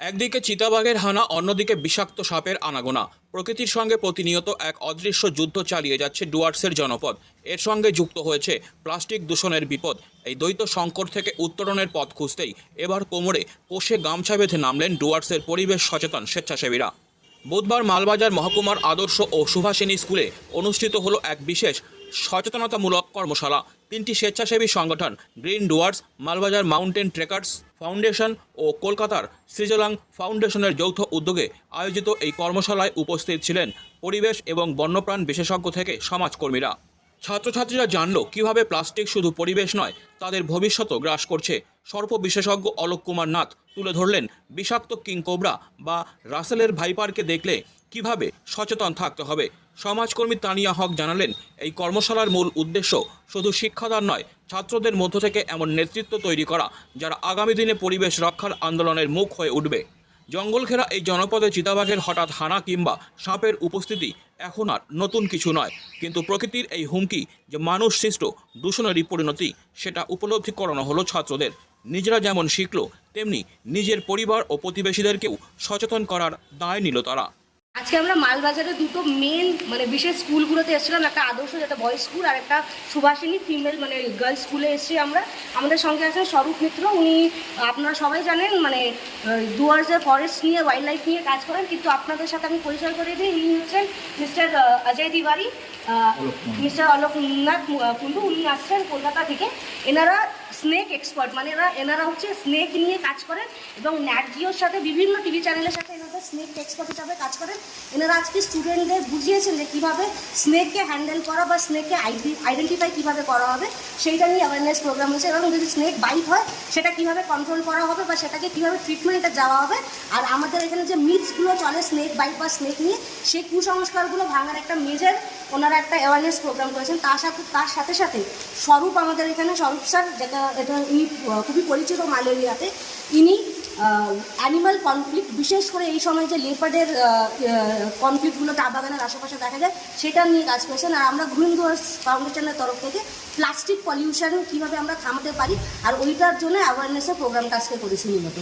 একদিকে চিতাবাঘের হানা, অন্যদিকে বিষাক্ত সাপের আনাগোনা। প্রকৃতির সঙ্গে প্রতিনিয়ত এক অদৃশ্য যুদ্ধ চালিয়ে যাচ্ছে ডুয়ার্সের জনপদ। এর সঙ্গে যুক্ত হয়েছে প্লাস্টিক দূষণের বিপদ। এই দ্বৈত সংকট থেকে উত্তরণের পথ খুঁজতেই এবার কোমরে কোষে গামছা বেঁধে নামলেন ডুয়ার্সের পরিবেশ সচেতন স্বেচ্ছাসেবীরা। বুধবার মালবাজার মহকুমার আদর্শ ও সুভাষিনী স্কুলে অনুষ্ঠিত হলো এক বিশেষ সচেতনতামূলক কর্মশালা। তিনটি স্বেচ্ছাসেবী সংগঠন, green Dooars, Malbazar mountain trekkers foundation ও কলকাতার সৃজলাং ফাউন্ডেশনের যৌথ উদ্যোগে আয়োজিত এই কর্মশালায় উপস্থিত ছিলেন পরিবেশ এবং বন্যপ্রাণ বিশেষজ্ঞ থেকে সমাজকর্মীরা। ছাত্রছাত্রীরা জানল কীভাবে প্লাস্টিক শুধু পরিবেশ নয়, তাদের ভবিষ্যতও গ্রাস করছে। সর্প বিশেষজ্ঞ অলোক কুমার নাথ তুলে ধরলেন, বিষাক্ত কিংকোবরা বা রাসেলের ভাইপারকে দেখলে কীভাবে সচেতন থাকতে হবে। সমাজকর্মী তানিয়া হক জানালেন, এই কর্মশালার মূল উদ্দেশ্য শুধু শিক্ষাদান নয়, ছাত্রদের মধ্য থেকে এমন নেতৃত্ব তৈরি করা, যারা আগামী দিনে পরিবেশ রক্ষার আন্দোলনের মুখ হয়ে উঠবে। জঙ্গল ঘেরা এই জনপদে চিতাবাঘের হঠাৎ হানা কিংবা সাপের উপস্থিতি এখন আর নতুন কিছু নয়। কিন্তু প্রকৃতির এই হুমকি যে মানুষ সৃষ্ট দূষণেরই পরিণতি, সেটা উপলব্ধি করানো হলো ছাত্রদের। নিজেরা যেমন শিখল, তেমনি নিজের পরিবার ও প্রতিবেশীদেরকেও সচেতন করার দায় নিল তারা। আজকে আমরা মালবাজারে দুটো মেন মানে বিশেষ স্কুলগুলোতে এসেছিলাম একটা আদর্শ যেটা বয়েজ স্কুল আর একটা সুভাষিনী ফিমেল মানে গার্লস স্কুলে এসেছি আমরা। আমাদের সঙ্গে আছেন স্বরূপ মিত্র উনি আপনারা সবাই জানেন মানে ডুয়ার্সের ফরেস্ট নিয়ে ওয়াইল্ড লাইফ নিয়ে কাজ করেন কিন্তু আপনাদের সাথে আমি পরিচয় করে দিই। উনি হচ্ছেন মিস্টার অজয় তিওয়ারি মিস্টার অলোকনাথ কুন্ডু উনি আসছেন কলকাতা থেকে। এনারা স্নেক এক্সপার্ট মানে এরা এনারা হচ্ছে স্নেক নিয়ে কাজ করেন এবং ন্যাটজিওর সাথে বিভিন্ন টিভি চ্যানেলের সাথে এনারা স্নেক এক্সপার্ট হিসাবে কাজ করেন এনারা আজকে স্টুডেন্টদের বুঝিয়েছেন যে কীভাবে স্নেককে হ্যান্ডেল করা বা স্নেককে আইডেন্টিফাই কীভাবে করা হবে, সেইটা নিয়ে অ্যাওয়ারনেস প্রোগ্রাম হয়েছে এবং যদি স্নেক বাইট হয়, সেটা কীভাবে কন্ট্রোল করা হবে বা সেটাকে কীভাবে ট্রিটমেন্টে যাওয়া হবে। আর আমাদের এখানে যে মিথসগুলো চলে স্নেক বাইট বা স্নেক নিয়ে, সেই কুসংস্কারগুলো ভাঙার একটা মেজর ওনারা একটা অ্যাওয়ারনেস প্রোগ্রাম করেছেন। তার সাথে তার সাথে সাথে স্বরূপ আমাদের এখানে, স্বরূপ স্যার যেটা এটা ইনি খুবই পরিচিত মালেরিয়াতে ইনি অ্যানিমাল কনফ্লিক্ট বিশেষ করে এই সময় যে লেপার্ডের কনফ্লিক্টগুলো চা বাগানের আশেপাশে দেখা যায়, সেটা নিয়ে কাজ করেছেন। আর আমরা গ্রিন ডোয়ার্স ফাউন্ডেশনের তরফ থেকে প্লাস্টিক পলিউশন কীভাবে আমরা থামাতে পারি, আর ওইটার জন্য অ্যাওয়ারনেসের প্রোগ্রামটা আজকে করেছি মূলত।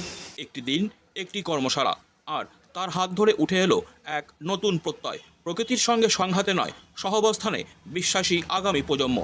একটি দিন, একটি কর্মশালা, আর তার হাত ধরে উঠে এলো এক নতুন প্রত্যয়। প্রকৃতির সঙ্গে সংঘাতে নয়, সহাবস্থানে বিশ্বাসী আগামী প্রজন্ম।